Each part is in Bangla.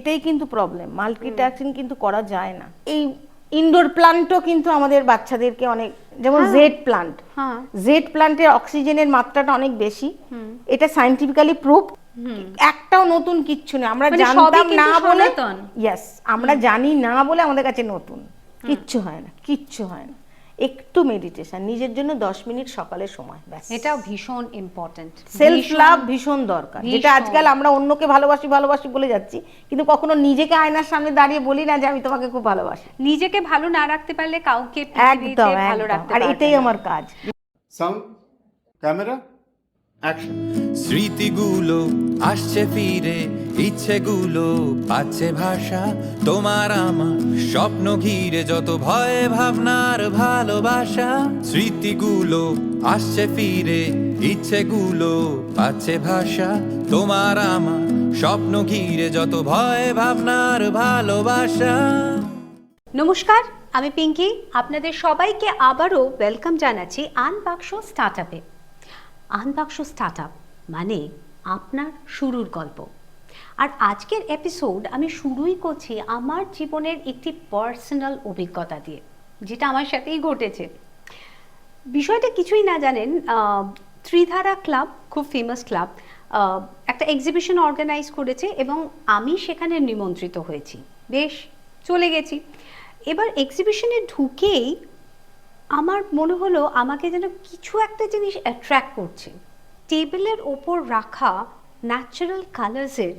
এটাই কিন্তু প্রবলেম মাল্টিটাস্কিং কিন্তু করা যায় না। এই ইনডোর প্লান্টও কিন্তু আমাদের বাচ্চাদেরকে অনেক যেমন জেড প্লান্ট হ্যাঁ। জেড প্লান্টের অক্সিজেনের মাত্রাটা অনেক বেশি। এটা সাইন্টিফিক্যালি প্রুফ একটাও নতুন কিচ্ছু নেই। আমরা মানে জানতাম না বলে ইয়েস আমরা জানি না বলে আমাদের কাছে নতুন। কিচ্ছু হয় না কিচ্ছু হয় না। একটু মেডিটেশন নিজের জন্য দশ মিনিট সকালে সময় ব্যাস। এটাও ভীষণ ইম্পর্টেন্ট সেলফ লাভ ভীষণ দরকার যেটা আজকাল আমরা অন্যকে ভালোবাসি ভালোবাসি বলে যাচ্ছি কিন্তু কখনো নিজেকে আয়নার সামনে দাঁড়িয়ে বলি না যে আমি তোমাকে খুব ভালোবাসি। নিজেকে ভালো না রাখতে পারলে কাউকে একদম ভালো রাখতে আর এটাই আমার কাজ। সাউন্ড ক্যামেরা স্মৃতিগুলো আসছে ফিরে, ইচ্ছেগুলো পাচ্ছে ভাষা। তোমার আমার স্বপ্ন ঘিরে যত ভয়ে ভাবনার ভালোবাসা। স্মৃতিগুলো আসছে ফিরে, ইচ্ছেগুলো পাচ্ছে ভাষা। তোমার আমার স্বপ্ন ঘিরে যত ভয়ে ভাবনার ভালোবাসা। নমস্কার, আমি পিঙ্কি। আপনাদের সবাইকে আবারও ওয়েলকাম জানাচ্ছি আনবাক্স স্টার্ট আপে আনবাক্স স্টার্ট আপ মানে আপনার শুরুর গল্প। আর আজকের এপিসোড আমি শুরুই করছি আমার জীবনের একটি পার্সোনাল অভিজ্ঞতা দিয়ে, যেটা আমার সাথেই ঘটেছে। বিষয়টা কিছুই না জানেন ত্রিধারা ক্লাব, খুব ফেমাস ক্লাব একটা এক্সিবিশন অর্গানাইজ করেছে এবং আমি সেখানে নিমন্ত্রিত হয়েছি। বেশ, চলে গেছি। এবার এক্সিবিশনে ঢুকেই আমার মনে হলো আমাকে যেন কিছু একটা জিনিস অ্যাট্রাক্ট করছে। টেবিলের ওপর রাখা ন্যাচারাল কালার্সের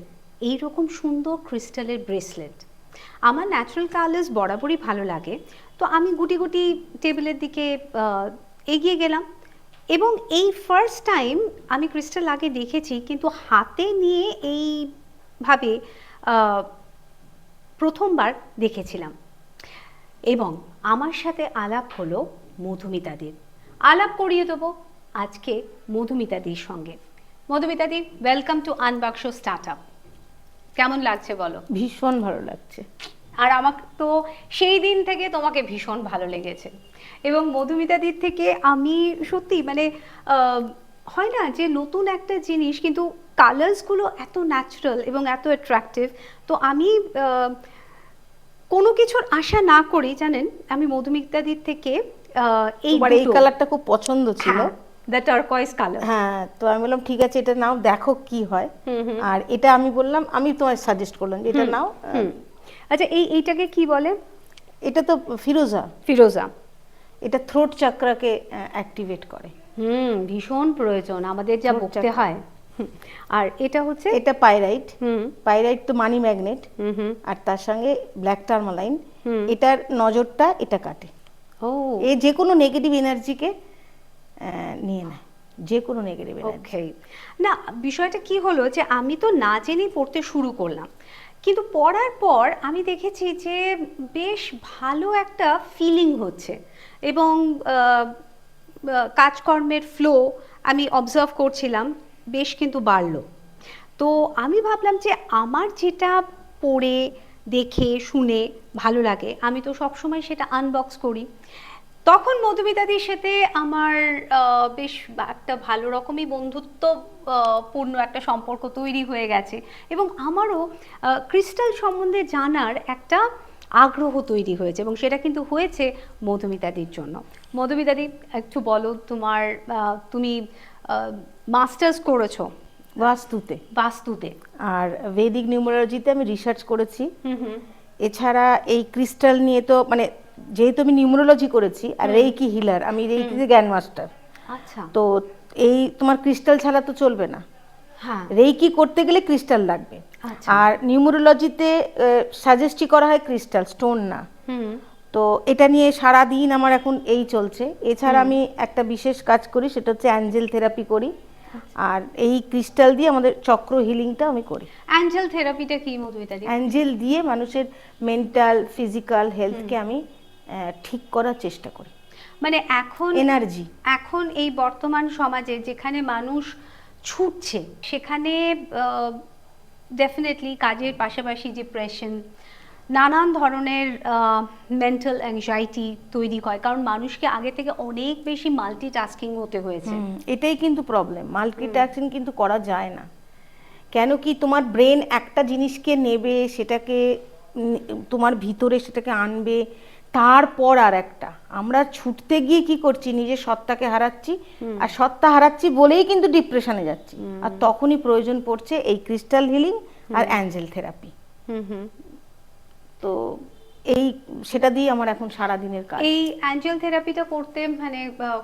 এইরকম সুন্দর ক্রিস্টালের ব্রেসলেট আমার ন্যাচারাল কালার্স বরাবরই ভালো লাগে। তো আমি গুটি গুটি টেবিলের দিকে এগিয়ে গেলাম। এবং এই ফার্স্ট টাইম আমি ক্রিস্টাল আগে দেখেছি, কিন্তু হাতে নিয়ে এইভাবে প্রথমবার দেখেছিলাম। এবং আমার সাথে আলাপ হলো মধুমিতাদির। আলাপ করিয়ে দেবো আজকে মধুমিতাদির সঙ্গে। মধুমিতাদি welcome to unbox start up কেমন লাগছে বলো? ভীষণ ভালো লাগছে। আর আমাকে তো সেই দিন থেকে তোমাকে ভীষণ ভালো লেগেছে। এবং মধুমিতাদির থেকে আমি সত্যি মানে হয় না যে নতুন একটা জিনিস কিন্তু কালার্সগুলো এত ন্যাচারাল এবং এত অ্যাট্রাকটিভ তো আমি আহ, কোনো কিছুর আশা না করেই জানেন আমি মধুমিতাদির থেকে এই এই কালারটা খুব পছন্দ ছিল। দ্য টার্কয়েস কালার হ্যাঁ তো আমি বললাম ঠিক আছে এটা নাও দেখো কি হয়। আর এটা আমি বললাম আমি তোমায় সাজেস্ট করলাম যে এটা নাও আচ্ছা এই এইটাকে কি বলে? এটা তো ফিরোজা। ফিরোজা। এটা থ্রোট চাকরাকে অ্যাক্টিভেট করে। হুম ভীষণ প্রয়োজন আমাদের যা বকতে হয়। আর এটা হচ্ছে এটা পাইরাইট হুম। পাইরাইট তো মানি ম্যাগনেট আর তার সঙ্গে ব্ল্যাক টার্মালাইন হুম। এটার নজরটা এটা কাটে। ও। এ যে কোনো নেগেটিভ এনার্জিকে নিয়ে নেয়। যে কোনো নেগেটিভ এনার্জি ওকে না বিষয়টা কি হলো যে আমি তো না জেনেই পড়তে শুরু করলাম। কিন্তু পড়ার পর আমি দেখেছি যে বেশ ভালো একটা ফিলিং হচ্ছে। এবং কাজকর্মের ফ্লো আমি অবজার্ভ করছিলাম। বেশ কিন্তু বাড়লো। তো আমি ভাবলাম যে আমার যেটা পড়ে, দেখে, শুনে ভালো লাগে, আমি তো সবসময় সেটা আনবক্স করি। তখন মধুমিতাদির সাথে আমার বেশ একটা ভালো রকমই বন্ধুত্ব পূর্ণ একটা সম্পর্ক তৈরি হয়ে গেছে এবং আমারও ক্রিস্টাল সম্বন্ধে জানার একটা আগ্রহ তৈরি হয়েছে এবং সেটা কিন্তু হয়েছে মধুমিতাদির জন্য। মধুমিতাদি, একটু বলো তোমার তুমি মাস্টার্স করেছ বাস্তুতে। বাস্তুতে। আর ভেদিক নিউমারোলজিতে আমি রিসার্চ করেছি। হুম হুম। এছাড়া এই ক্রিস্টাল নিয়ে তো মানে যেহেতু আমি নিউমারোলজি করেছি আর রেইকি হিলার আমি রেইকিতে জ্ঞান মাস্টার আচ্ছা। তো এই তোমার ক্রিস্টাল ছাড়া তো চলবে না। হ্যাঁ। রেইকি করতে গেলে ক্রিস্টাল লাগবে। আচ্ছা। আর নিউমারোলজিতে সাজেস্টই করা হয় ক্রিস্টাল স্টোন না। হুম। তো এটা নিয়ে সারা দিন আমার এখন এই চলছে। এছাড়া আমি একটা বিশেষ কাজ করি সেটা হচ্ছে অ্যাঞ্জেল থেরাপি করি। আর এই ক্রিস্টাল দিয়ে আমাদের চক্র হিলিংটা আমি করি। অ্যাঞ্জেল থেরাপিটা কি মধুমিতাদি অ্যাঞ্জেল দিয়ে মানুষের মেন্টাল ফিজিক্যাল হেলথকে আমি ঠিক করার চেষ্টা করি। মানে এখন এনার্জি এখন এই বর্তমান সমাজে যেখানে মানুষ ছুটছে সেখানে ডেফিনেটলি কাজের পাশাপাশি যে প্রেশন নানান ধরনের মেন্টাল অ্যাংজাইটি তৈরি হয়। কারণ মানুষকে আগে থেকে অনেক বেশি মাল্টিটাস্কিং হতে হয়েছে। এটাই কিন্তু প্রবলেম মাল্টিটাস্কিং কিন্তু করা যায় না। কেন কি তোমার ব্রেন একটা জিনিসকে নেবে সেটাকে তোমার ভিতরে সেটাকে আনবে তারপর আর একটা। আমরা ছুটতে গিয়ে কি করছি? নিজের সত্তাকে হারাচ্ছি। আর সত্তা হারাচ্ছি বলেই কিন্তু ডিপ্রেশনে যাচ্ছি। আর তখনই প্রয়োজন পড়ছে এই ক্রিস্টাল হিলিং আর অ্যাঞ্জেল থেরাপি হুম হুম। তো এই সেটা দিয়ে আমার এখন সারা দিনের কাজ। এই অ্যাঞ্জেল থেরাপিটা করতে মানে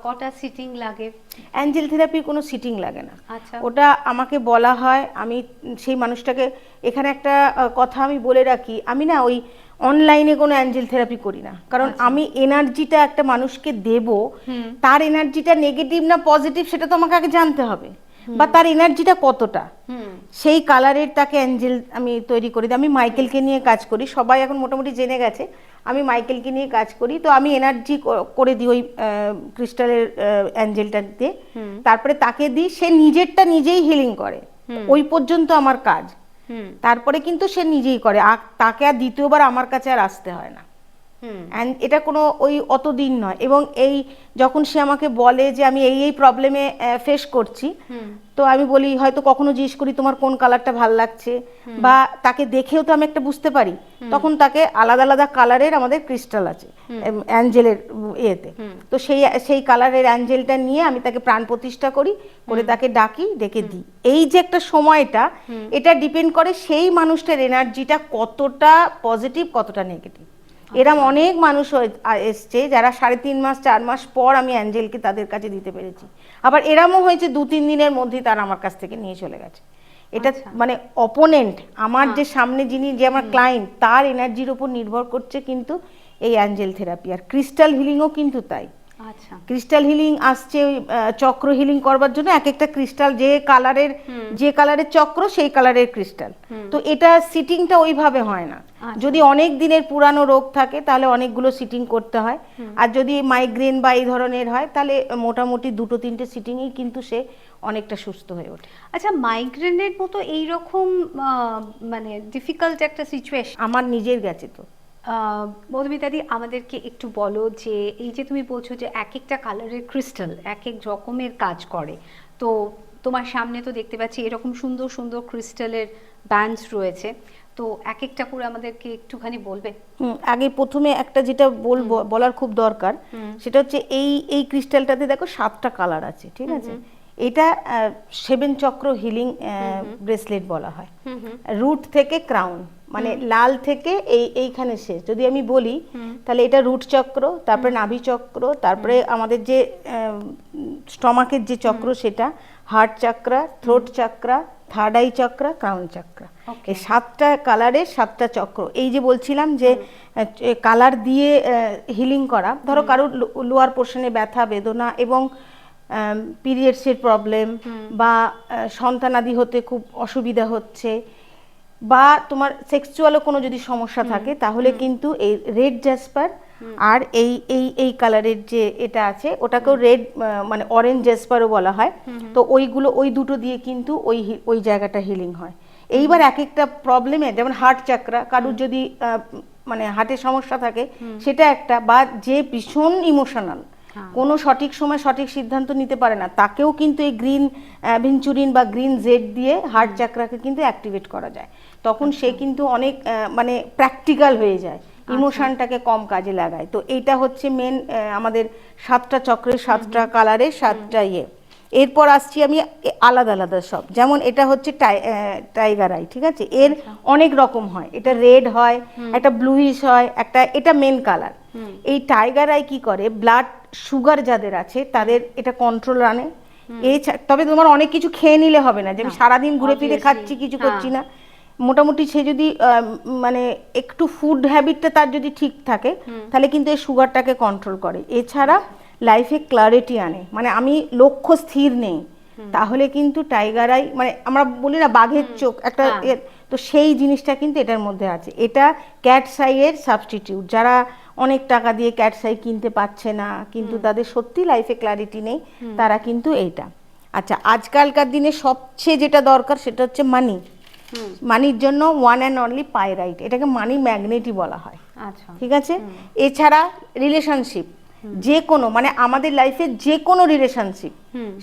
কটা সিটিং লাগে? অ্যাঞ্জেল থেরাপির কোনো সিটিং লাগে না। আচ্ছা। ওটা আমাকে বলা হয় আমি সেই মানুষটাকে এখানে একটা কথা আমি বলে রাখি আমি না ওই অনলাইনে কোনো অ্যাঞ্জেল থেরাপি করি না। কারণ আমি এনার্জিটা একটা মানুষকে দেব তার এনার্জিটা নেগেটিভ না পজিটিভ সেটা তো আমাকে আগে জানতে হবে। বা তার এনার্জিটা কতটা? সেই কালারের তাকে অ্যাঞ্জেল আমি তৈরি করি আমি মাইকেলকে নিয়ে কাজ করি। সবাই এখন মোটামুটি জেনে গেছে আমি মাইকেলকে নিয়ে কাজ করি। তো আমি এনার্জি করে দিই ওই ক্রিস্টালের অ্যাঞ্জেলটা দিয়ে। তারপরে তাকে দিই সে নিজেরটা নিজেই হিলিং করে। ওই পর্যন্ত আমার কাজ। হুম। তারপরে কিন্তু সে নিজেই করে। তাকে আর দ্বিতীয়বার আমার কাছে আর আসতে হয় না। অ্যান্ড এটা কোনো ওই অত দিন নয়। এবং এই যখন সে আমাকে বলে যে আমি এই এই প্রবলেমে ফেস করছি তো আমি বলি হয়তো কখনো জিজ্ঞেস করি তোমার কোন কালারটা ভালো লাগছে? বা তাকে দেখেও তো আমি একটা বুঝতে পারি। তখন তাকে আলাদা আলাদা কালারের আমাদের ক্রিস্টাল আছে অ্যাঞ্জেলের ইয়েতে। তো সেই সেই কালারের অ্যাঞ্জেলটা নিয়ে আমি তাকে প্রাণ প্রতিষ্ঠা করি করে তাকে ডাকি ডেকে দিই। এই যে একটা সময়টা এটা ডিপেন্ড করে সেই মানুষটার এনার্জিটা কতটা পজিটিভ কতটা নেগেটিভ এরম অনেক মানুষ এসছে যারা সাড়ে তিন মাস চার মাস পর আমি অ্যাঞ্জেলকে তাদের কাছে দিতে পেরেছি। আবার এরমও হয়েছে দু তিন দিনের মধ্যেই তারা আমার কাছ থেকে নিয়ে চলে গেছে। এটা মানে অপোনেন্ট আমার যে সামনে যিনি যে আমার ক্লায়েন্ট তার এনার্জির উপর নির্ভর করছে কিন্তু এই অ্যাঞ্জেল থেরাপি আর ক্রিস্টাল হিলিংও কিন্তু তাই। আচ্ছা। ক্রিস্টাল হিলিং আসছে চক্র হিলিং করবার জন্য এক একটা ক্রিস্টাল যে কালারের যে কালারের চক্র সেই কালারের ক্রিস্টাল তো এটা সিটিংটা ওইভাবে হয় না। যদি অনেক দিনের পুরানো রোগ থাকে তাহলে অনেকগুলো সিটিং করতে হয়। আর যদি মাইগ্রেন বা এই ধরনের হয় তাহলে মোটামুটি দুটো তিনটে সিটিংই কিন্তু সে অনেকটা সুস্থ হয়ে ওঠে। আচ্ছা মাইগ্রেনের মতো এইরকম মানে ডিফিকাল্ট একটা সিচুয়েশন আমার নিজের গেছে তো। মধুমিতাদি আমাদেরকে একটু বলো যে এই যে তুমি বলছো যে এক একটা কালারের ক্রিস্টাল এক এক রকমের কাজ করে তো তোমার সামনে তো দেখতে পাচ্ছি এরকম সুন্দর সুন্দর ক্রিস্টালের ব্যান্ডস রয়েছে তো এক একটা করে আমাদেরকে একটুখানি বলবে? হুম, আগে প্রথমে একটা যেটা বলব বলার খুব দরকার সেটা হচ্ছে এই এই ক্রিস্টালটাতে দেখো সাতটা কালার আছে ঠিক আছে? এটা সেভেন চক্র হিলিং ব্রেসলেট বলা হয়। রুট থেকে ক্রাউন মানে লাল থেকে এই এইখানে শেষ। যদি আমি বলি তাহলে এটা রুট চক্র তারপরে নাভি চক্র তারপরে আমাদের যে স্টমাকের যে চক্র সেটা heart chakra throat chakra third eye chakra crown chakra. এই সাতটা কালারের সাতটা চক্র। এই যে বলছিলাম যে কালার দিয়ে হিলিং করা ধরো কারোর লোয়ার পোর্শনে ব্যথা বেদনা এবং পিরিয়ডসের প্রবলেম বা সন্তানাদি হতে খুব অসুবিধা হচ্ছে বা তোমার সেক্সুয়ালও কোনো যদি সমস্যা থাকে তাহলে কিন্তু এই রেড জ্যাসপার আর এই এই এই কালারের যে এটা আছে ওটাকেও রেড মানে অরেঞ্জ জ্যাসপারও বলা হয়। তো ওইগুলো ওই দুটো দিয়ে কিন্তু ওই ওই জায়গাটা হিলিং হয়। এইবার এক একটা প্রবলেমে যেমন হার্ট চাকরা কারুর যদি মানে হার্টের সমস্যা থাকে সেটা একটা বা যে ভীষণ ইমোশনাল কোনো সঠিক সময় সঠিক সিদ্ধান্ত নিতে পারে না তাকেও কিন্তু এই গ্রিন ভিঞ্চুরিন বা গ্রিন জেড দিয়ে হার্ট চাকরাকে কিন্তু অ্যাক্টিভেট করা যায়। তখন সে কিন্তু অনেক মানে প্র্যাকটিক্যাল হয়ে যায়। ইমোশনটাকে কম কাজে লাগায়। তো এইটা হচ্ছে মেন আমাদের সাতটা চক্রের সাতটা কালারের সাতটা ইয়ে। এরপর আসছি আমি আলাদা আলাদা সব। যেমন এটা হচ্ছে টাই- টাইগার আই ঠিক আছে? এর অনেক রকম হয়। এটা রেড হয় একটা ব্লুইশ হয় একটা এটা মেন কালার এই টাইগার আই কি করে? ব্লাড সুগার যাদের আছে তাদের এটা কন্ট্রোল আনে। এই তবে তোমার অনেক কিছু খেয়ে নিলে হবে না। যে আমি সারাদিন ঘুরে ফিরে খাচ্ছি কিছু। করছি না। মোটামুটি সে যদি মানে একটু ফুড হ্যাবিটটা তার যদি ঠিক থাকে তাহলে কিন্তু এই সুগারটাকে কন্ট্রোল করে। এছাড়া লাইফে ক্লারিটি আনে। মানে আমি লক্ষ্য স্থির নেই। তাহলে কিন্তু টাইগার আই মানে আমরা বলি না বাঘের চোখ একটা হ্যাঁ। এর- তো সেই জিনিসটা কিন্তু এটার মধ্যে আছে। এটা ক্যাট সাইয়ের সাবস্টিটিউট যারা অনেক টাকা দিয়ে ক্যাট সাই কিনতে পারছে না কিন্তু তাদের সত্যি লাইফে ক্লারিটি নেই তারা কিন্তু এইটা। আচ্ছা আজকালকার দিনে সবচেয়ে যেটা দরকার সেটা হচ্ছে মানি মানির জন্য ওয়ান অ্যান্ড অনলি পাইরাইট এটাকে মানি ম্যাগনেটই বলা হয়। আচ্ছা। ঠিক আছে? এছাড়া রিলেশনশিপ যে কোনো মানে আমাদের লাইফে যে কোনো রিলেশনশিপ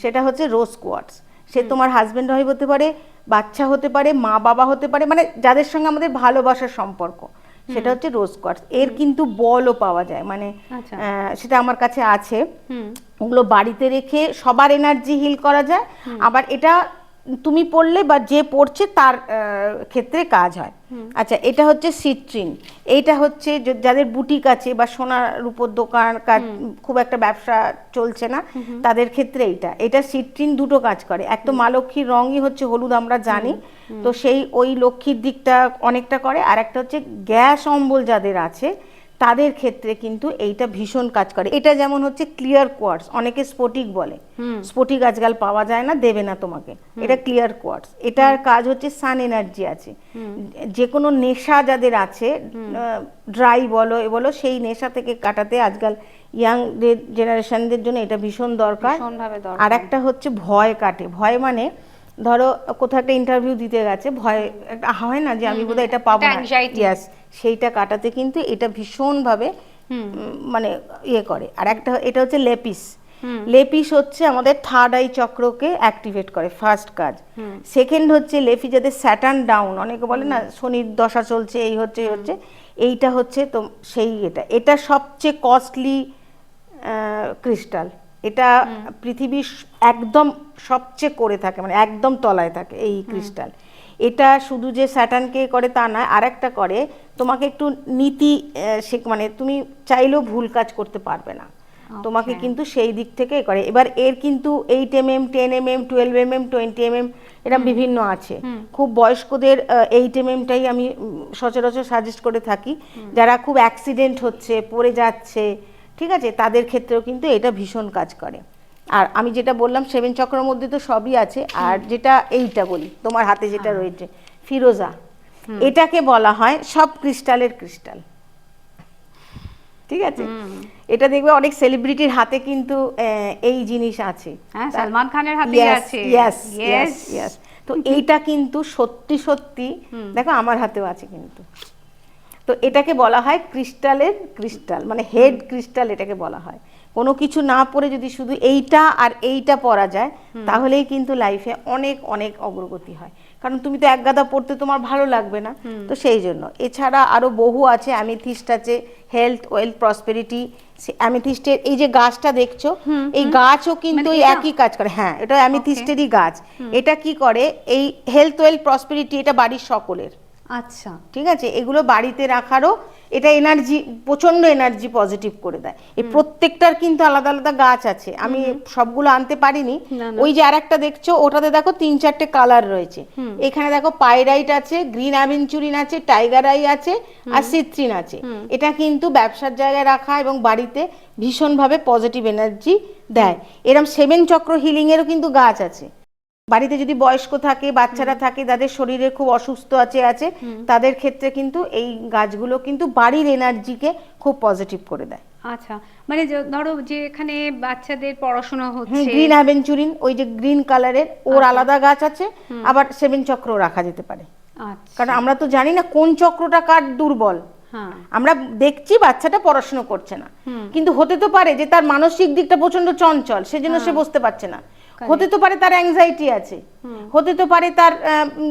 সেটা হচ্ছে রোজ কোয়ার্টস সে তোমার হাজবেন্ড হয় হতে পারে বাচ্চা হতে পারে মা বাবা হতে পারে মানে যাদের সঙ্গে আমাদের ভালোবাসার সম্পর্ক সেটা হচ্ছে রোজ কোয়ার্টস এর কিন্তু বলও পাওয়া যায় মানে আচ্ছা। সেটা আমার কাছে আছে। ওগুলো বাড়িতে রেখে সবার এনার্জি হিল করা যায়। আবার এটা তুমি পড়লে বা যে পড়ছে তার ক্ষেত্রে কাজ হয়। আচ্ছা এটা হচ্ছে সিট্রিন এইটা হচ্ছে যাদের বুটিক আছে বা সোনার রূপোর দোকান কাজ খুব একটা ব্যবসা চলছে না তাদের ক্ষেত্রে এইটা। এটা সিট্রিন দুটো কাজ করে। এক তো মা লক্ষ্মীর রঙই হচ্ছে হলুদ আমরা জানি। তো সেই ওই লক্ষ্মীর দিকটা অনেকটা করে। আর একটা হচ্ছে গ্যাস অম্বল যাদের আছে তাদের ক্ষেত্রে কিন্তু এইটা ভীষণ কাজ করে। এটা যেমন হচ্ছে ক্লিয়ার কোয়ার্টস অনেকে স্পটিক বলে। স্পটিক আজকাল পাওয়া যায় না দেবে না তোমাকে। এটা ক্লিয়ার কোয়ার্টস এটার কাজ হচ্ছে সান এনার্জি আছে। যে কোনো নেশা যাদের আছে ড্রাই বলো এ বলো সেই নেশা থেকে কাটাতে আজকাল ইয়াং জেনারেশনদের জন্য এটা ভীষণ দরকার। আর একটা হচ্ছে ভয় কাটে। ভয় মানে ধরো কোথাও একটা ইন্টারভিউ দিতে গেছে ভয় একটা হয় না যে আমি বোধহয় এটা পাবো না। anxiety। সেইটা কাটাতে কিন্তু এটা ভীষণভাবে মানে ইয়ে করে। আর একটা এটা হচ্ছে লেপিস। লেপিস হচ্ছে আমাদের থার্ড আই চক্রকে অ্যাক্টিভেট করে ফার্স্ট কাজ। সেকেন্ড হচ্ছে লেপি যাদের স্যাটার্ন ডাউন অনেকে বলে না শনির দশা চলছে এই হচ্ছে এই হচ্ছে এইটা হচ্ছে তো সেই এটা। এটা সবচেয়ে কস্টলি ক্রিস্টাল এটা পৃথিবীর একদম সবচেয়ে করে থাকে মানে একদম তলায় থাকে এই ক্রিস্টাল। এটা শুধু যে স্যাটার্নকে করে তা নয় আর একটা করে তোমাকে একটু নীতি শেখ মানে তুমি চাইলেও ভুল কাজ করতে পারবে না। তোমাকে কিন্তু সেই দিক থেকে করে। এবার এর কিন্তু eight M M ten M M twelve M M twenty M M এরা বিভিন্ন আছে। খুব বয়স্কদের এইট এম এমটাই আমি সচরাচর সাজেস্ট করে থাকি। যারা খুব অ্যাক্সিডেন্ট হচ্ছে পড়ে যাচ্ছে ঠিক আছে? তাদের ক্ষেত্রেও কিন্তু এটা ভীষণ কাজ করে। আর আমি যেটা বললাম সেভেন চক্রের মধ্যে তো সবই আছে। আর যেটা এইটা বলি তোমার হাতে যেটা রয়েছে ফিরোজা। এটাকে বলা হয় সব ক্রিস্টালের ক্রিস্টাল। ঠিক আছে? এটা দেখবে অনেক সেলিব্রিটির হাতে কিন্তু এই জিনিস আছে। হ্যাঁ, সালমান খানের হাতেই আছে। Yes Yes. ইয়েস তো এইটা কিন্তু সত্যি সত্যি দেখো আমার হাতেও আছে কিন্তু। তো এটাকে বলা হয় ক্রিস্টালের ক্রিস্টাল মানে হেড ক্রিস্টাল এটাকে বলা হয়। কোনো কিছু না পড়ে যদি শুধু এইটা আর এইটা পড়া যায় তাহলেই কিন্তু লাইফে অনেক অনেক অগ্রগতি হয়। কারণ তুমি তো এক গাদা পড়তে তোমার ভালো লাগবে না। তো সেই জন্য এছাড়া আরও বহু আছে অ্যামিথিস্ট আছে হেলথ ওয়েলথ প্রসপেরিটি অ্যামিথিস্টের এই যে গাছটা দেখছ এই গাছও কিন্তু মানে একই কাজ করে হ্যাঁ এটা অ্যামিথিস্টেরই গাছ। এটা কি করে? এই হেলথ ওয়েলথ প্রসপেরিটি এটা বাড়ির সকলের। আচ্ছা ঠিক আছে এগুলো বাড়িতে রাখারও এটা এনার্জি প্রচণ্ড এনার্জি পজিটিভ করে দেয়। এই প্রত্যেকটার কিন্তু আলাদা আলাদা গাছ আছে। আমি সবগুলো আনতে পারিনি। ওই যে আরেকটা দেখছ ওটাতে দেখো তিন চারটে কালার রয়েছে। এখানে দেখো পাইরাইট আছে গ্রিন অ্যাভেঞ্চুরিন আছে টাইগার আই আছে আর সিট্রিন আছে। এটা কিন্তু ব্যবসার জায়গায় রাখা এবং বাড়িতে ভীষণভাবে পজিটিভ এনার্জি দেয়। এরম সেভেন চক্র হিলিং এরও কিন্তু গাছ আছে। বাড়িতে যদি বয়স্ক থাকে বাচ্চারা থাকে তাদের শরীরে খুব অসুস্থ আছে আছে তাদের ক্ষেত্রে কিন্তু এই গাছগুলো কিন্তু বাড়ির এনার্জিকে খুব পজিটিভ করে দেয়। আচ্ছা মানে ধরো যে এখানে বাচ্চাদের পড়াশোনা হচ্ছে। গ্রিন অ্যাভেঞ্চুরিন ওই যে গ্রিন কালারের ওর আলাদা গাছ আছে আবার সেভেন চক্র রাখা যেতে পারে। আচ্ছা। কারণ আমরা তো জানি না কোন চক্রটা কার দুর্বল। হ্যাঁ। আমরা দেখছি বাচ্চাটা পড়াশোনা করছে না। কিন্তু হতে তো পারে যে তার মানসিক দিকটা প্রচণ্ড চঞ্চল সেজন্য সে বসতে পারছে না। হতে তো পারে তার অ্যাংজাইটি আছে। হতে তো পারে তার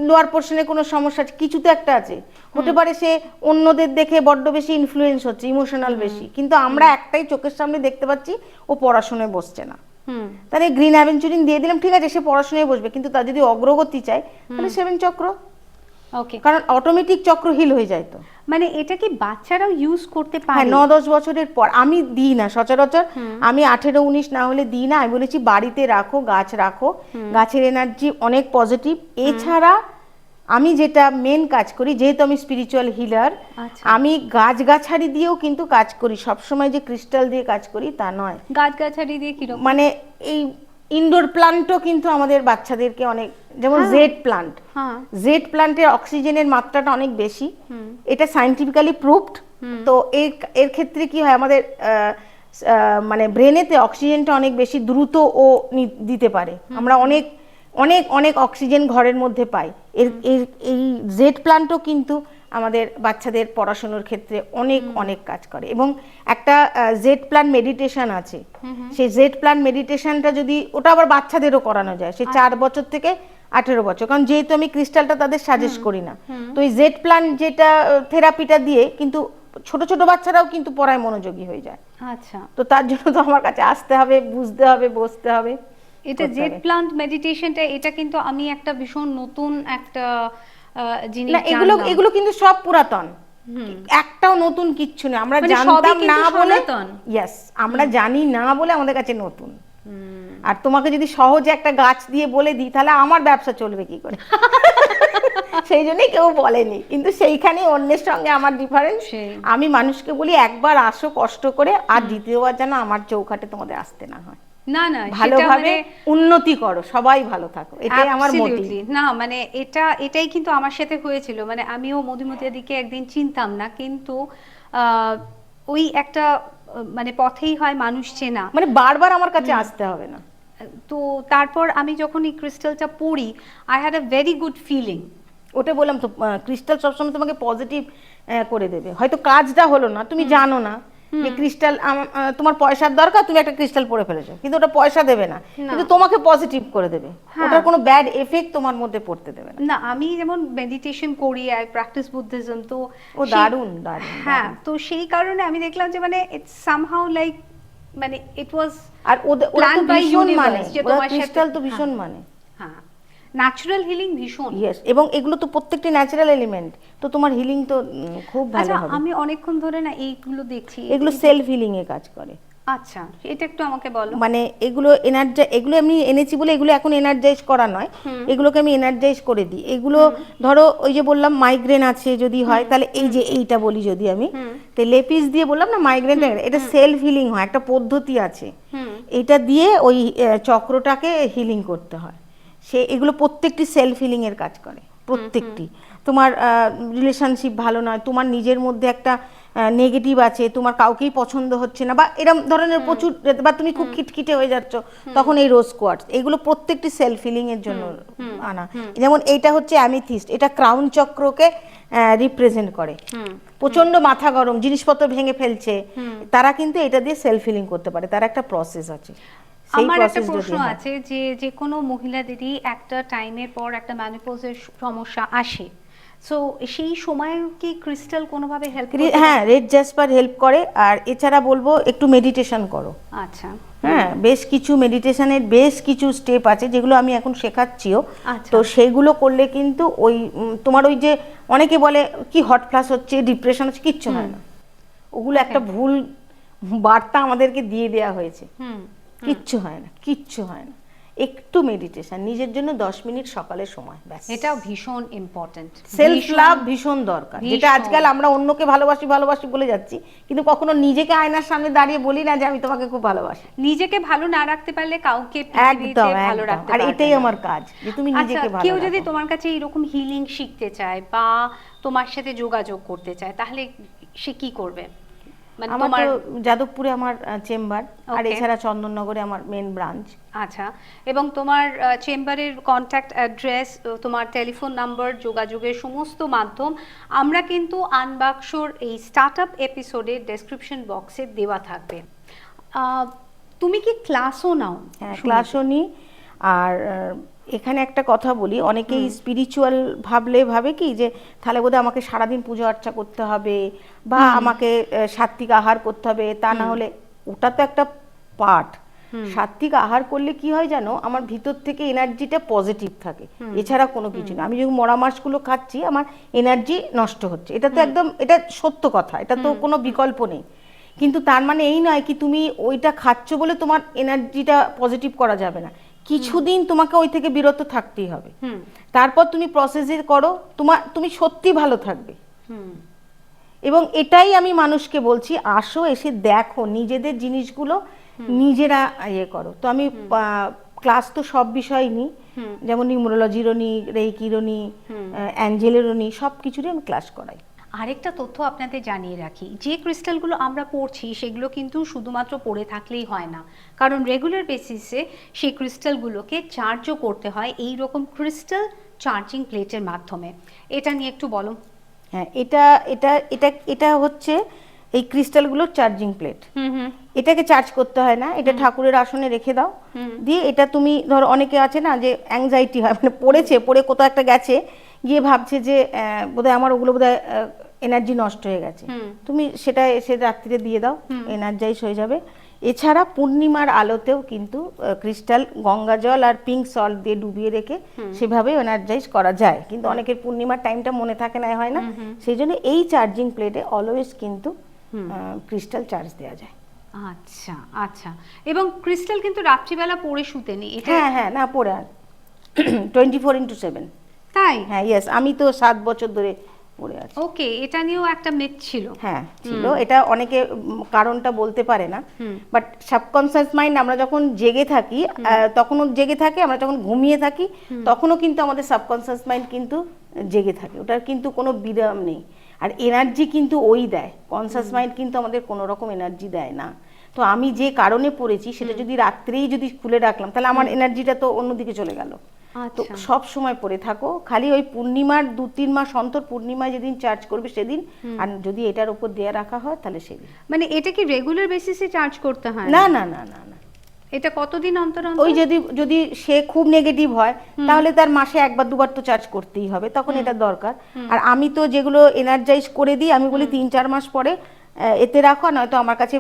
লোয়ার পোর্শনে কোনো সমস্যা আছে কিছু তো একটা আছে। হতে পারে সে অন্যদের দেখে বড্ড বেশি ইনফ্লুয়েন্স হচ্ছে ইমোশনাল বেশি। কিন্তু আমরা একটাই চোখের সামনে দেখতে পাচ্ছি ও পড়াশোনায় বসছে না। তাহলে গ্রিন অ্যাভেঞ্চুরিন দিয়ে দিলাম ঠিক আছে সে পড়াশোনায় বসবে কিন্তু তার যদি অগ্রগতি চায় তাহলে সেভেন চক্র। ওকে কারণ অটোমেটিক চক্র হিল হয়ে যায় তো। মানে এটা কি বাচ্চারাও ইউজ করতে হ্যাঁ পারে? ন দশ বছরের পর আমি দিই না সচরাচর আমি আঠেরো উনিশ না হলে দিই না আমি বলেছি বাড়িতে রাখো গাছ রাখো। গাছের এনার্জি অনেক পজিটিভ এছাড়া আমি যেটা মেন কাজ করি যেহেতু আমি স্পিরিচুয়াল হিলার আচ্ছা। আমি গাছগাছালি দিয়েও কিন্তু কাজ করি। সবসময় যে ক্রিস্টাল দিয়ে কাজ করি তা নয়। গাছগাছালি দিয়ে কীরকম? মানে এই ইনডোর প্লান্টও কিন্তু আমাদের বাচ্চাদেরকে অনেক যেমন জেড প্লান্ট জেড প্লান্টের অক্সিজেনের মাত্রাটা অনেক বেশি। এটা সাইন্টিফিক্যালি প্রুভড তো এর এর ক্ষেত্রে কি হয় আমাদের মানে ব্রেনেতে অক্সিজেনটা অনেক বেশি দ্রুত ও দিতে পারে। আমরা অনেক অনেক অনেক অক্সিজেন ঘরের মধ্যে পাই। এর এই জেড প্লান্টও কিন্তু আমাদের বাচ্চাদের পড়াশোনার ক্ষেত্রে অনেক অনেক কাজ করে। এবং একটা জেড প্ল্যান মেডিটেশন আছে। সেই জেড প্ল্যান মেডিটেশনটা যদি ওটা আবার বাচ্চাদেরও করানো যায়। সে চার বছর থেকে আঠেরো বছর। কারণ যেহেতু আমি ক্রিস্টালটা তাদের সাজেস্ট করি না। তো এই জেড প্ল্যান যেটা থেরাপিটা দিয়ে কিন্তু ছোট ছোট বাচ্চারাও কিন্তু পড়ায় মনোযোগী হয়ে যায়। আচ্ছা। তো তার জন্য তো আমার কাছে আসতে হবে বুঝতে হবে বসতে হবে এটা জেড হবে। প্লান্ট মেডিটেশনটা এটা কিন্তু আমি একটা ভীষণ নতুন একটা না এগুলো এগুলো কিন্তু সব পুরাতন। একটাও নতুন কিচ্ছু নেই। আমরা মানে জানতাম না বলে ইয়েস আমরা জানি না বলে আমাদের কাছে নতুন। আর তোমাকে যদি সহজে একটা গাছ দিয়ে বলে দিই তাহলে আমার ব্যবসা চলবে কি করে? সেই জন্যই কেউ বলেনি। কিন্তু সেইখানে অন্যের সঙ্গে আমার ডিফারেন্স আমি মানুষকে বলি একবার আসো কষ্ট করে আর দ্বিতীয়বার যেন আমার চৌখাটে তোমাদের আসতে না হয়। না না ভালোভাবে মানে- উন্নতি করো সবাই ভালো থাকো এটাই আমার মোটিভ না মানে এটা এটাই কিন্তু আমার সাথে হয়েছিল মানে আমিও মধুমতির দিকে একদিন চিনতাম না কিন্তু ওই একটা মানে পথেই হয় মানুষ চেনা। মানে বারবার আমার কাছে আসতে হবে না। তো তারপর আমি যখন এই ক্রিস্টালটা পড়ি I had a very good feeling ওটা বললাম তো ক্রিস্টাল সবসময় তোমাকে পজিটিভ করে দেবে। হয়তো কাজটা হলো না তুমি জানো না। যে ক্রিস্টাল তোমার পয়সার দরকার তুমি একটা ক্রিস্টাল পরে ফেলেছো। কিন্তু ওটা পয়সা দেবে না। কিন্তু তোমাকে পজিটিভ করে দেবে। হ্যাঁ। ওটার কোনো ব্যাড এফেক্ট তোমার মধ্যে পড়তে দেবে না। না আমি যেমন মেডিটেশন করি আই প্র্যাকটিস বুদ্ধিজম তো ও দারুণ দারুণ হ্যাঁ তো সেই কারণে আমি দেখলাম যে মানে ইটস সামহাউ লাইক মানে ইট ওয়াজ আর ওদের ভীষণ মানে। যে তোমার ক্রিস্টাল তো ভীষণ হ্যাঁ। মানে। হ্যাঁ। ন্যাচারাল হিলিং ভীষণ। ইয়েস এবং এগুলো তো প্রত্যেকটি ন্যাচারাল এলিমেন্ট তো তোমার হিলিং তো খুব ভালো আচ্ছা হবে। আমি অনেকক্ষণ ধরে না এইগুলো দেখছি। এগুলো সেলফ হিলিং এ কাজ করে। আচ্ছা এটা একটু আমাকে বলো। মানে এগুলো এনার্জাই এগুলো আমি এনেছি বলে এগুলো এখন এনার্জাইজ করা নয়। এগুলোকে আমি এনার্জাইজ করে দিই। এগুলো ধরো ওই যে বললাম মাইগ্রেন আছে যদি হয় তাহলে এই যে এইটা বলি যদি আমি তো লেপিস দিয়ে বললাম না মাইগ্রেন এটা সেলফ হিলিং হয় একটা পদ্ধতি আছে। এটা দিয়ে ওই চক্রটাকে হিলিং করতে হয়। সে এগুলো প্রত্যেকটি সেলফ হিলিং এর কাজ করে প্রত্যেকটি। তোমার রিলেশনশিপ ভালো নয় তোমার নিজের মধ্যে একটা নেগেটিভ আছে তোমার কাউকেই পছন্দ হচ্ছে না বা এরকম ধরনের প্রচুর বা তুমি খুব খিটখিটে হয়ে যাচ্ছ তখন এই রোজ কোয়ার্টস এগুলো প্রত্যেকটি সেলফ হিলিং এর জন্য আনা। যেমন এইটা হচ্ছে অ্যামিথিস্ট এটা ক্রাউন চক্রকে রিপ্রেজেন্ট করে। প্রচণ্ড মাথা গরম জিনিসপত্র ভেঙে ফেলছে তারা কিন্তু এটা দিয়ে সেলফ হিলিং করতে পারে তার একটা প্রসেস আছে। আমার একটা প্রশ্ন আছে যে যে কোনো মহিলাদেরই একটা টাইমের পর একটা ম্যানোপজের সমস্যা আসে। সো সেই সময় কি ক্রিস্টাল কোনোভাবে হেল্প হ্যাঁ রেড জাসপার হেল্প করে। আর এছাড়া বলব একটু মেডিটেশন করো। আচ্ছা। হ্যাঁ বেশ কিছু মেডিটেশনের বেশ কিছু স্টেপ আছে যেগুলো আমি এখন শেখাচ্ছিও। আচ্ছা। তো সেইগুলো করলে কিন্তু ওই তোমার ওই যে অনেকে বলে কি হট ফ্লাশ হচ্ছে ডিপ্রেশন হচ্ছে? কিচ্ছু হয় না। ওগুলো একটা ভুল বার্তা আমাদেরকে দিয়ে দেওয়া হয়েছে। হুম। কিচ্ছু হয় না কিচ্ছু হয় না। একটু মেডিটেশন নিজের জন্য দশ মিনিট সকালের সময় ব্যাস। এটাও ভীষণ ইম্পর্টেন্ট সেলফ লাভ ভীষণ দরকার। যেটা আজকাল আমরা অন্যকে ভালোবাসি ভালোবাসি বলে যাচ্ছি কিন্তু কখনো নিজেকে আয়নার সামনে দাঁড়িয়ে বলি না যে আমি তোমাকে খুব ভালোবাসি। নিজেকে ভালো না রাখতে পারলে কাউকে একদম ভালো রাখতে আর এটাই আমার কাজ যে তুমি আচ্ছা নিজেকে ভালো কেউ যদি তোমার কাছে এরকম হিলিং শিখতে চায় বা তোমার সাথে যোগাযোগ করতে চায় তাহলে সে কি করবে? মানে আমার তো যাদবপুরে আমার চেম্বার আর এছাড়া চন্দননগরে আমার মেন ব্রাঞ্চ আচ্ছা এবং তোমার চেম্বারের কন্ট্যাক্ট অ্যাড্রেস তোমার টেলিফোন নাম্বার যোগাযোগের সমস্ত মাধ্যম আমরা কিন্তু আনবাক্সর এই স্টার্ট আপ এপিসোডে ডেসক্রিপশন বক্সে দেওয়া থাকবে। তুমি কি ক্লাসও নাও? হ্যাঁ। ক্লাসও নিই আর এখানে একটা কথা বলি অনেকেই স্পিরিচুয়াল ভাবলে ভাবে কি যে তাহলে বোধহয় আমাকে সারাদিন পুজো আর্চা করতে হবে বা আমাকে সাত্বিক আহার করতে হবে তা না হলে ওটা তো একটা পার্ট সাত্বিক আহার করলে কি হয় জানো আমার ভিতর থেকে এনার্জিটা পজিটিভ থাকে। এছাড়া কোনো কিছু না। আমি যখন মরা মাছগুলো খাচ্ছি আমার এনার্জি নষ্ট হচ্ছে। এটা তো একদম এটা সত্য কথা। এটা তো কোনো বিকল্প নেই। কিন্তু তার মানে এই নয় কি তুমি ওইটা খাচ্ছ বলে তোমার এনার্জিটা পজিটিভ করা যাবে না। কিছুদিন তোমাকে ওই থেকে বিরত থাকতেই হবে। তারপর তুমি প্রসেসে করো তোমার তুমি সত্যি ভালো থাকবে। এবং এটাই আমি মানুষকে বলছি আসো এসে দেখো নিজেদের জিনিসগুলো নিজেরা ইয়ে করো। তো আমি ক্লাস তো সব বিষয় নিই যেমন নিউমোরোলজিরও নিই রেইকিরও নিই অ্যাঞ্জেলেরও নিই সব কিছুরই আমি ক্লাস করাই। আরেকটা তথ্য আপনাদের জানিয়ে রাখি। যে ক্রিস্টালগুলো আমরা পড়ছি সেগুলো কিন্তু শুধুমাত্র পড়ে থাকলেই হয় না। কারণ রেগুলার বেসিসে সেই ক্রিস্টালগুলোকে চার্জও করতে হয় এই রকম ক্রিস্টাল চার্জিং প্লেটের মাধ্যমে। এটা নিয়ে একটু বলো। হ্যাঁ এটা এটা এটা এটা হচ্ছে এই ক্রিস্টালগুলোর চার্জিং প্লেট। হুম হুম। এটাকে চার্জ করতে হয় না এটা ঠাকুরের আসনে রেখে দাও। দিয়ে এটা তুমি ধরো অনেকে আছে না যে অ্যাংজাইটি হয় মানে পড়েছে পড়ে কোথাও একটা গেছে গিয়ে ভাবছে যে বোধহয় আমার ওগুলো বোধহয় এনার্জি নষ্ট হয়ে গেছে। তুমি সেটা এসে রাত্রিরে দিয়ে দাও এনার্জাইজ হয়ে যাবে। এছাড়া পূর্ণিমার আলোতেও কিন্তু ক্রিস্টাল গঙ্গা জল আর পিঙ্ক সল্ট দিয়ে ডুবিয়ে রেখে সেভাবে এনার্জাইজ করা যায়। কিন্তু অনেকের পূর্ণিমার টাইমটা মনে থাকে না হয় না। সেই জন্য এই চার্জিং প্লেটে অলওয়েজ কিন্তু ক্রিস্টাল চার্জ দেওয়া যায়। আচ্ছা আচ্ছা। এবং ক্রিস্টাল কিন্তু রাত্রিবেলা পরে শুতে নেই হ্যাঁ হ্যাঁ না পড়ে আর। টোয়েন্টি ফোর ইন্টু সেভেন তাই? হ্যাঁ ইয়েস আমি তো সাত বছর ধরে পড়ে আছি। ওকে এটা নিয়েও একটা মিথ ছিল। হ্যাঁ ছিল। এটা অনেকে কারণটা বলতে পারে না। বাট সাবকনসিয়াস মাইন্ড আমরা যখন জেগে থাকি তখনও জেগে থাকে আমরা যখন ঘুমিয়ে থাকি তখনও কিন্তু আমাদের সাবকনসিয়াস মাইন্ড কিন্তু জেগে থাকে। ওটার কিন্তু কোনো বিরাম নেই। আর এনার্জি কিন্তু ওই দেয়। কনসাস মাইন্ড কিন্তু আমাদের কোনো রকম এনার্জি দেয় না। তো আমি যে কারণে পড়েছি সেটা যদি রাত্রেই যদি খুলে রাখলাম তাহলে আমার এনার্জিটা তো অন্যদিকে চলে গেল। তো আচ্ছা। সব সময় পরে থাকো। খালি ওই পূর্ণিমার দু তিন মাস অন্তর পূর্ণিমায় যেদিন চার্জ করবে সেদিন। আর যদি এটার উপর দেয়া রাখা হয় তাহলে সেদিন। মানে এটা কি রেগুলার বেসিসে চার্জ করতে হয়? না না না না না। এটা কতদিন অন্তর ওই যদি যদি সে খুব নেগেটিভ হয় তাহলে তার মাসে একবার দুবার তো চার্জ করতেই হবে। তখন এটা দরকার। আর আমি তো যেগুলো এনার্জাইজ করে দিই আমি বলি তিন চার মাস পরে এতে রাখো। নয়তো আমার কাছে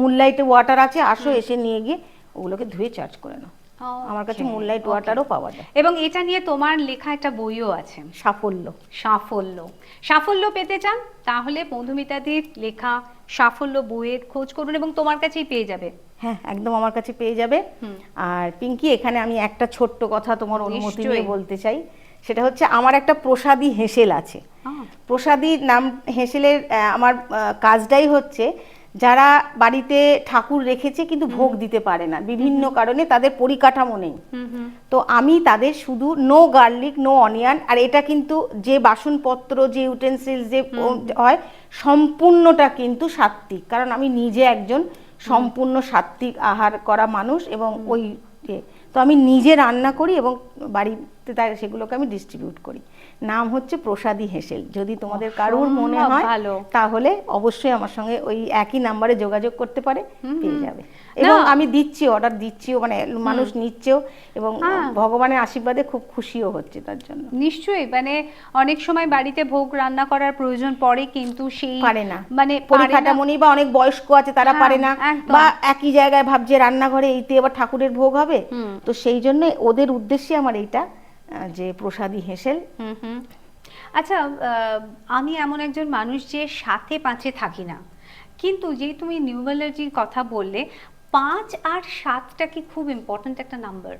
মুনলাইটে ওয়াটার আছে আসো এসে নিয়ে গিয়ে ওগুলোকে ধুয়ে চার্জ করে নাও। আমার কাছে মুনলাইট ওয়াটারও পাওয়া যায়। এবং এটা নিয়ে তোমার লেখা একটা বইও আছে। সাফল্য। সাফল্য। সাফল্য পেতে চান তাহলে মধুমিতাদির লেখা সাফল্য বইয়ের খোঁজ করুন এবং তোমার কাছেই পেয়ে যাবে। হ্যাঁ একদম আমার কাছে পেয়ে যাবে। আর পিঙ্কি এখানে আমি একটা ছোট্ট কথা তোমার অনুমতি নিয়ে বলতে চাই। সেটা হচ্ছে আমার একটা প্রসাদী হেসেল আছে। প্রসাদী নাম হেসেলের আমার কাজটাই হচ্ছে যারা বাড়িতে ঠাকুর রেখেছে কিন্তু ভোগ দিতে পারে না। বিভিন্ন কারণে তাদের পরিকাঠামো নেই। তো আমি তাদের শুধু নো গার্লিক নো অনিয়ন আর এটা কিন্তু যে বাসনপত্র যে ইউটেন্সিল যে হয় সম্পূর্ণটা কিন্তু সাত্বিক কারণ আমি নিজে একজন সম্পূর্ণ সাত্বিক আহার করা মানুষ এবং ওই তো আমি নিজে রান্না করি এবং বাড়িতে তাই সেগুলোকে আমি ডিস্ট্রিবিউট করি। নাম হচ্ছে প্রসাদী হেসেল। যদি তোমাদের কারুর মনে হয় তাহলে অবশ্যই আমার সঙ্গে ওই একই নাম্বারে যোগাযোগ করতে পারে পেয়ে যাবে। এবং আমি দিচ্ছি অর্ডার দিচ্ছিও মানে মানুষ নিচ্ছেও এবং হ্যাঁ। ভগবানের আশীর্বাদে খুব খুশিও হচ্ছে তার জন্য। নিশ্চয়ই মানে অনেক সময় বাড়িতে ভোগ রান্না করার প্রয়োজন পড়ে কিন্তু সেই পারে না। মানে পারে না। পরিকাঠামো নেই বা অনেক বয়স্ক আছে তারা হ্যাঁ, পারে না। বা একই জায়গায় ভাবছে রান্নাঘরে এইতে আবার ঠাকুরের ভোগ হবে। তো সেই জন্য ওদের উদ্দেশ্যে আমার এইটা যে প্রসাদী হেসেল। হুম হুম। আচ্ছা আমি এমন একজন মানুষ যে সাথে পাঁচে থাকি না। কিন্তু যে তুমি নিউমারোলজির কথা বললে পাঁচ আর সাতটা কি খুব ইম্পর্ট্যান্ট একটা নাম্বার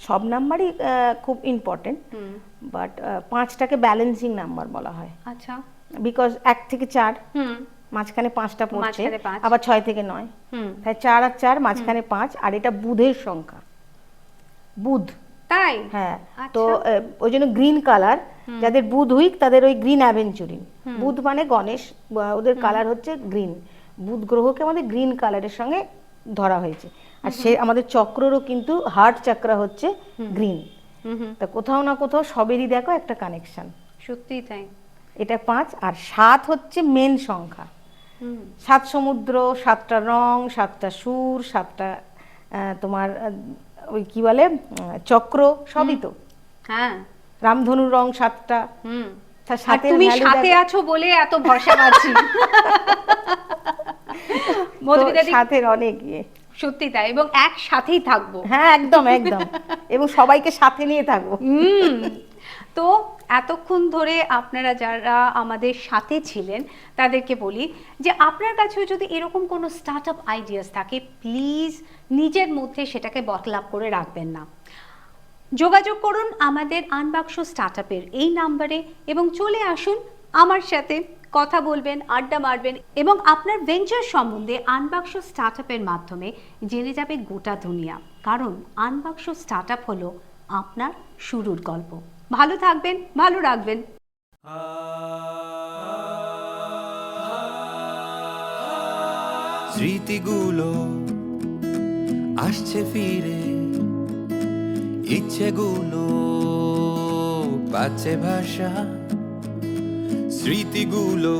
সব নাম্বারই খুব ইম্পর্টেন্ট হুম। বাট পাঁচটাকে ব্যালেন্সিং নাম্বার বলা হয়। আচ্ছা। বিকজ এক থেকে চার হুম। মাঝখানে পাঁচটা পড়ছে। আবার ছয় থেকে নয়। হুম। তাই চার আর চার মাঝখানে পাঁচ আর এটা বুধের সংখ্যা। বুধ। তাই? হ্যাঁ আচ্ছা। তো ওই জন্য গ্রিন কালার যাদের বুধ উইক তাদের ওই গ্রিন অ্যাভেঞ্চুরিন বুধ মানে গণেশ ওদের কালার হচ্ছে গ্রিন বুধ গ্রহকে আমাদের গ্রিন কালারের সঙ্গে ধরা হয়েছে। আর সে আমাদের চক্ররও কিন্তু হার্ট চক্র হচ্ছে গ্রিন হুম হুম। তা কোথাও না কোথাও সবেরই দেখো একটা কানেকশন সত্যিই তাই। এটা পাঁচ আর সাত হচ্ছে মেন সংখ্যা। সাত সমুদ্র সাতটা রং সাতটা সুর সাতটা তোমার ওই কি বলে চক্র সবই তো। হ্যাঁ। রামধনুর রং সাতটা। হুম। তুমি সাথে আছো বলে এত ভরসা পাচ্ছি। মধুমিতাদি অনেক ইয়ে। সত্যি তাই এবং একসাথেই থাকব। হ্যাঁ একদম একদম। এবং সবাইকে সাথে নিয়ে থাকব। হুম। তো এতক্ষণ ধরে আপনারা যারা আমাদের সাথে ছিলেন, তাদেরকে বলি যে আপনার কাছেও যদি এরকম কোনো স্টার্ট আপ আইডিয়াস থাকে প্লিজ নিজের মধ্যে সেটাকে বটল আপ করে রাখবেন না। যোগাযোগ করুন আমাদের আনবাক্স স্টার্টআপের এই নাম্বারে এবং চলে আসুন আমার সাথে কথা বলবেন, আড্ডা মারবেন এবং আপনার ভেঞ্চার সম্বন্ধে আনবাক্স স্টার্টআপের মাধ্যমে জেনে যাবে গোটা দুনিয়া। কারণ আনবাক্স স্টার্টআপ হলো আপনার শুরুর গল্প। ভালো থাকবেন ভালো রাখবেন। স্মৃতিগুলো আসছে ফিরে ইচ্ছেগুলো পাচ্ছে ভাষা। স্মৃতিগুলো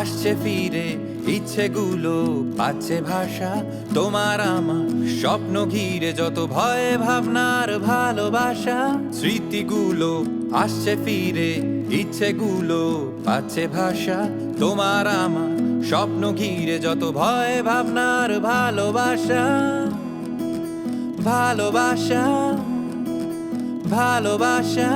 আসছে ফিরে ইচ্ছেগুলো পাচ্ছে ভাষা, তোমার আমার স্বপ্ন ঘিরে যত ভয়ে, ভাবনার ভালোবাসা। স্মৃতিগুলো আসছে ফিরে, ইচ্ছেগুলো পাচ্ছে ভাষা, তোমার আমার স্বপ্ন ঘিরে যত ভয়ে, ভাবনার ভালোবাসা। ভালোবাসা ভালোবাসা।